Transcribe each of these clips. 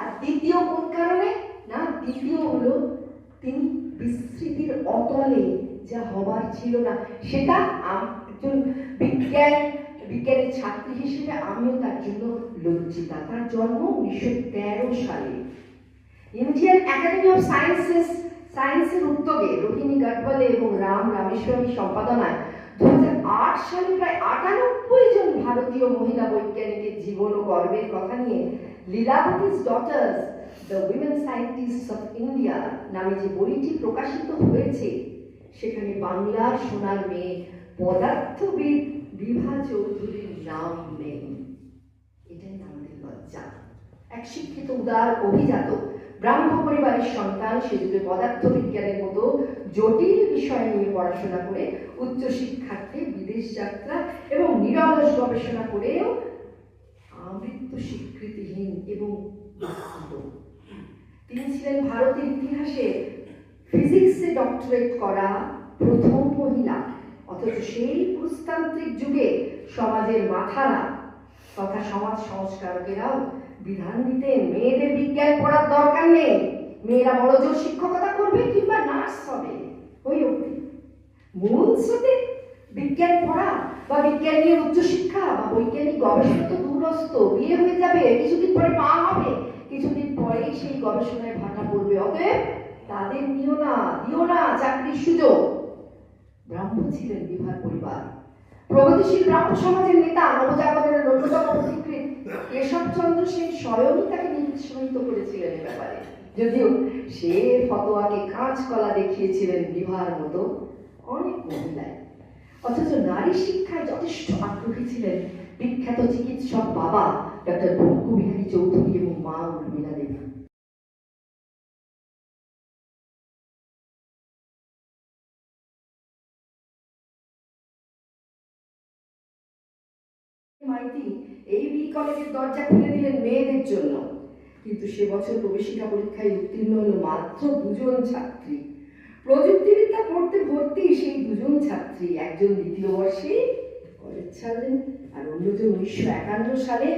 আর দ্বিতীয় কোন কারণে? না, দ্বিতীয় হলো তিনি অতলে যা হবার ছিল না। সেটা একজন বিজ্ঞান, বিজ্ঞানের ছাত্রী হিসেবে আমিও তার জন্য লজ্জিতা। তার জন্ম উনিশশো তেরো সালে। ইন্ডিয়ান একাডেমি অফ সায়েন্সেস, সায়েন্সের উদ্যোগে রোহিণী গাডওয়ালে এবং রাম রামেশ্বরী সম্পাদনায় দু হাজার আট সালে প্রায় আটানব্বই জন ভারতীয় মহিলা বৈজ্ঞানিকের জীবন ও গর্বের কথা নিয়ে Lilavati's daughters the women scientist of India নামে যে বইটি প্রকাশিত হয়েছে, সেখানে বাংলার সোনার মেয়ে পদার্থবিদ বিভা চৌধুরীর নাম নেই। এটাই আমাদের লজ্জা। এক শিক্ষিত, উদার অভিজাত ব্রাহ্ম পরিবারের সন্তান, সে যুগে পদার্থবিজ্ঞানের মতো জটিল বিষয় নিয়ে পড়াশোনা করে উচ্চ শিক্ষার্থে বিদেশ যাত্রা এবং নিরলস গবেষণা করেও আমৃত্যু স্বীকৃতিহীন এবং। তিনি ছিলেন ভারতের ইতিহাসে ফিজিক্সে ডক্টরেট করা প্রথম মহিলা। অথচ সেই পুরুষতান্ত্রিক যুগে সমাজের মাথারা তথা সমাজ সংস্কারকেরাও বিধান দিতেন মেয়েদের বিজ্ঞান পড়ার দরকার নেই। মেয়েরা বড় জোর শিক্ষকতা করবে কিংবা নার্স হবে। ওই অবধি। মূল স্রোতে বিজ্ঞান পড়া বা বিজ্ঞান নিয়ে উচ্চশিক্ষা বা বৈজ্ঞানিক গবেষণা তো দূরস্থ বিয়ে হয়ে যাবে, কিছুদিন পরে মা হবে, কিছুদিন পরেই সেই গবেষণায় ভাটা পড়বে। অতএব তাদের নিও না, দিও না চাকরির সুযোগ। ব্রাহ্মণ ছিলেন বিভার পরিবার। প্রগতিশীল ব্রাহ্ম সমাজের নেতা, নবজাগরণের অন্যতম অধিকৃত কেশবচন্দ্র সেন স্বয়ংই তাকে নিরুৎসাহিত করেছিলেন এ ব্যাপারে। যদিও সে ফতোয়াকে কাঁচ কলা দেখিয়েছিলেন বিভার মতো অনেক মহিলায়। অথচ নারী শিক্ষায় যথেষ্ট আগ্রহী ছিলেন বিখ্যাত চিকিৎসক বাবা ডক্টর বঙ্কু বিহারী চৌধুরী এবং মা উর্মিলা দেবী। মাইতি এই বি কলেজের দরজা খুলে দিলেন মেয়েদের জন্য। কিন্তু সে বছর প্রবেশিকা পরীক্ষায় উত্তীর্ণ হলো মাত্র দুজন ছাত্রী। প্রযুক্তিবিদ্যা পড়তে ভর্তি সেই দুজন ছাত্রী, একজন দ্বিতীয় বর্ষে কলেজ ছাড়লেন আর অন্যজন উনিশশো একান্ন সালে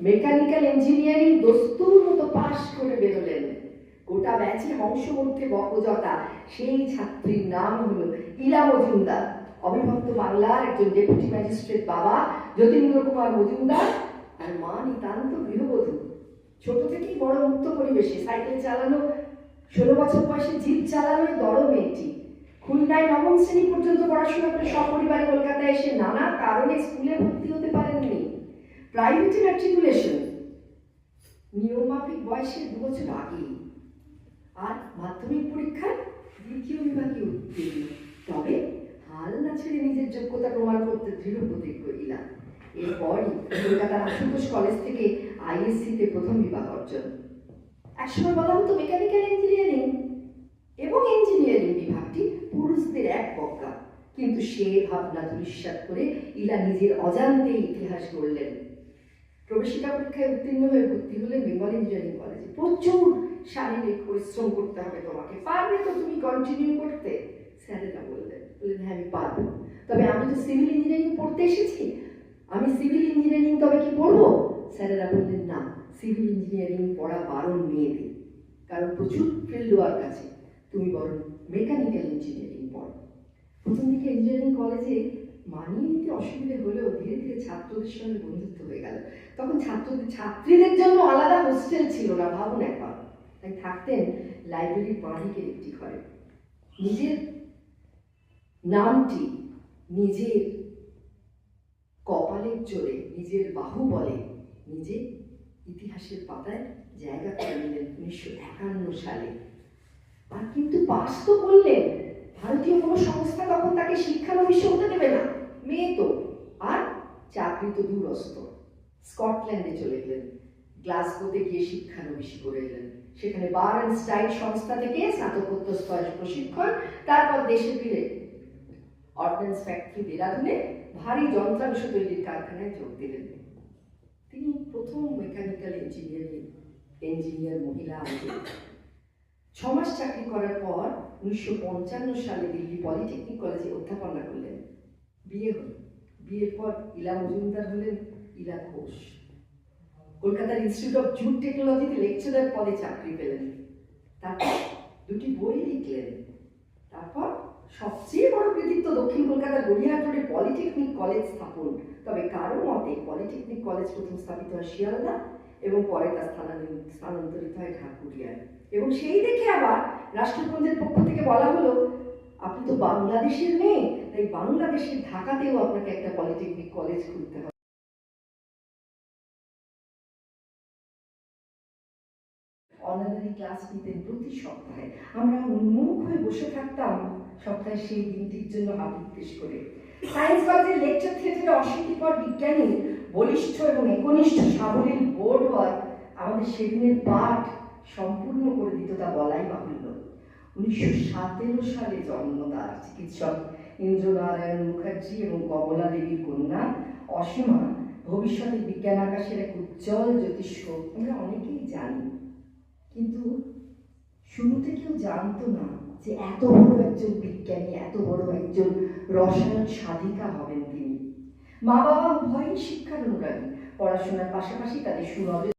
মেকানিক্যাল ইঞ্জিনিয়ারিং দস্তুর মতো পাশ করে বেরোলেন। গোটা ব্যাচে হংসমধ্যে বকজতা। সেই ছাত্রীর নাম হলো ইলা মজুমদার। অবিভক্ত বাংলার একজন ডেপুটি ম্যাজিস্ট্রেট বাবা যতীন্দ্র কুমার মজুমদার। আর মা নিতান্ত গৃহবধূ। ছোট থেকেই বড় মুক্ত পরিবেশে সাইকেল চালানো ষোলো বছর বয়সে জিপ চালানোর দড় মেয়েটি। খুলনায় নবম শ্রেণি পর্যন্ত পড়াশোনা করে সপরিবারে কলকাতায় এসে নানা কারণে স্কুলে ভর্তি হতে পারেননি। প্রাইভেটে ম্যাট্রিকুলেশন নিয়মমাফিক বয়সের দু বছর আগে আর মাধ্যমিক পরীক্ষায় দ্বিতীয় বিভাগে উত্তীর্ণ। তবে হাল না ছেড়ে নিজের যোগ্যতা প্রমাণ করতে দৃঢ় প্রতিজ্ঞ ইলা এরপরই কলকাতার আশুতোষ কলেজ থেকে আইএসসিতে প্রথম বিভাগ অর্জন। একসময় বলা হতো মেকানিক্যাল ইঞ্জিনিয়ারিং এবং ইঞ্জিনিয়ারিং বিভাগটি পুরুষদের এক বক্কা কিন্তু সে ভাবনা দুরিশ্বাস করে ইলা নিজের অজান্তে ইতিহাস গড়লেন। প্রবেশিকা পরীক্ষায় উত্তীর্ণ হয়ে ভর্তি হলেন বেঙ্গল ইঞ্জিনিয়ারিং কলেজে প্রচুর শারীরিক পরিশ্রম করতে হবে তোমাকে। পারবে তো তুমি কন্টিনিউ করতে? স্যারেরা বললেন। বললেন হ্যাঁ আমি পারব। তবে আমি তো সিভিল ইঞ্জিনিয়ারিং পড়তে এসেছি। আমি সিভিল ইঞ্জিনিয়ারিং তবে কি পড়ব? স্যারেরা বললেন, না। সিভিল ইঞ্জিনিয়ারিং পড়া বারণ মেয়েদের। কারণ প্রচুর ফিল্ড ওয়ার্ক আছে। তুমি বরং মেকানিক্যাল ইঞ্জিনিয়ারিং পড়ো। প্রথম দিকে ইঞ্জিনিয়ারিং কলেজে মানিয়ে নিতে অসুবিধে হলেও ধীরে ধীরে ছাত্রদের সঙ্গে বন্ধুত্ব হয়ে গেল। তখন ছাত্রদের ছাত্রীদের জন্য আলাদা হোস্টেল ছিল না, ভাবুন একবার। তাই থাকতেন লাইব্রেরির বাঁদিকের একটি ঘরে। নিজের নামটি নিজের কপালের জোরে, নিজের বাহু বলে নিজে ইতিহাসের পাতায় জায়গা করে নিলেন উনিশশো একান্ন সালে। আর কিন্তু পাস তো করলেন ভারতীয় কোনো সংস্থা তখন তাকে শিক্ষানবিশ হতে দেবে না। মেয়ে তো, আর চাকরি তো দূরস্থ স্কটল্যান্ডে চলে গেলেন। গ্লাসগোতে গিয়ে শিক্ষানবিশি করে এলেন। সেখানে বার অ্যান্ড স্টাইল সংস্থা থেকে স্নাতকোত্তর স্তরের প্রশিক্ষণ, তারপর দেশে ফিরে। অর্ডন্যান্স ফ্যাক্টরি দেরাদুনে ভারী যন্ত্রাংশ তৈরির কারখানায় যোগ দিলেন। তিনি প্রথম মেকানিক্যাল ইঞ্জিনিয়ারিং ইঞ্জিনিয়ার মহিলা আন্দোলন ছ মাস চাকরি করার পর উনিশশো পঞ্চান্ন সালে দিল্লি পলিটেকনিক কলেজে অধ্যাপনা করলেন। বিয়ে হল। বিয়ের পর ইলা মজুমদার হলেন ইলা ঘোষ। কলকাতার ইনস্টিটিউট অফ জুট টেকনোলজিতে লেকচারার পদে চাকরি পেলেন। তারপর দুটি বই লিখলেন। তারপর সবচেয়ে বড় কৃতিত্ব দক্ষিণ কলকাতার গড়িয়াহাট পলিটেকনিক কলেজ স্থাপন। তবে কারও মতে পলিটেকনিক কলেজ প্রথম স্থাপিত হয় শিয়ালদা এবং পরে তা স্থানান্তরিত হয় ঢাকুরিয়ায় এবং সেই দেখে আবার রাষ্ট্রপুঞ্জের পক্ষ থেকে বলা হলো, আপনি তো বাংলাদেশের মেয়ে, তাই বাংলাদেশের ঢাকাতেও আপনাকে একটা পলিটেকনিক কলেজ খুলতে হবে। অনারারি ক্লাস নিতেন প্রতি সপ্তাহে। আমরা উন্মুখ হয়ে বসে থাকতাম। সপ্তাহে সেই দিনটির জন্য হাবিবেশ করে। সায়েন্স কলেজের লেকচার থিয়েটারে অশীতিপর বিজ্ঞানী, বলিষ্ঠ এবং একনিষ্ঠ সাবলীল বোর্ড ওয়ার্ক আমাদের সেদিনের পাঠ সম্পূর্ণ করে দিত তা বলাই বাহুল্য। উনিশশো সতেরো সালে জন্ম তার চিকিৎসক ইন্দ্রনারায়ণ মুখার্জি এবং কমলা দেবীর কন্যা অসীমা। ভবিষ্যতে বিজ্ঞান আকাশের এক উজ্জ্বল জ্যোতিষ্য আমরা অনেকেই জানি, কিন্তু শুরুতে কেউ জানতো না যে এত বড় একজন বিজ্ঞানী, এত বড় একজন রসায়ন সাধিকা হবেন তিনি। মা বাবা উভয়ই শিক্ষার অনুরাগী। পড়াশোনার পাশাপাশি তাদের সুনজর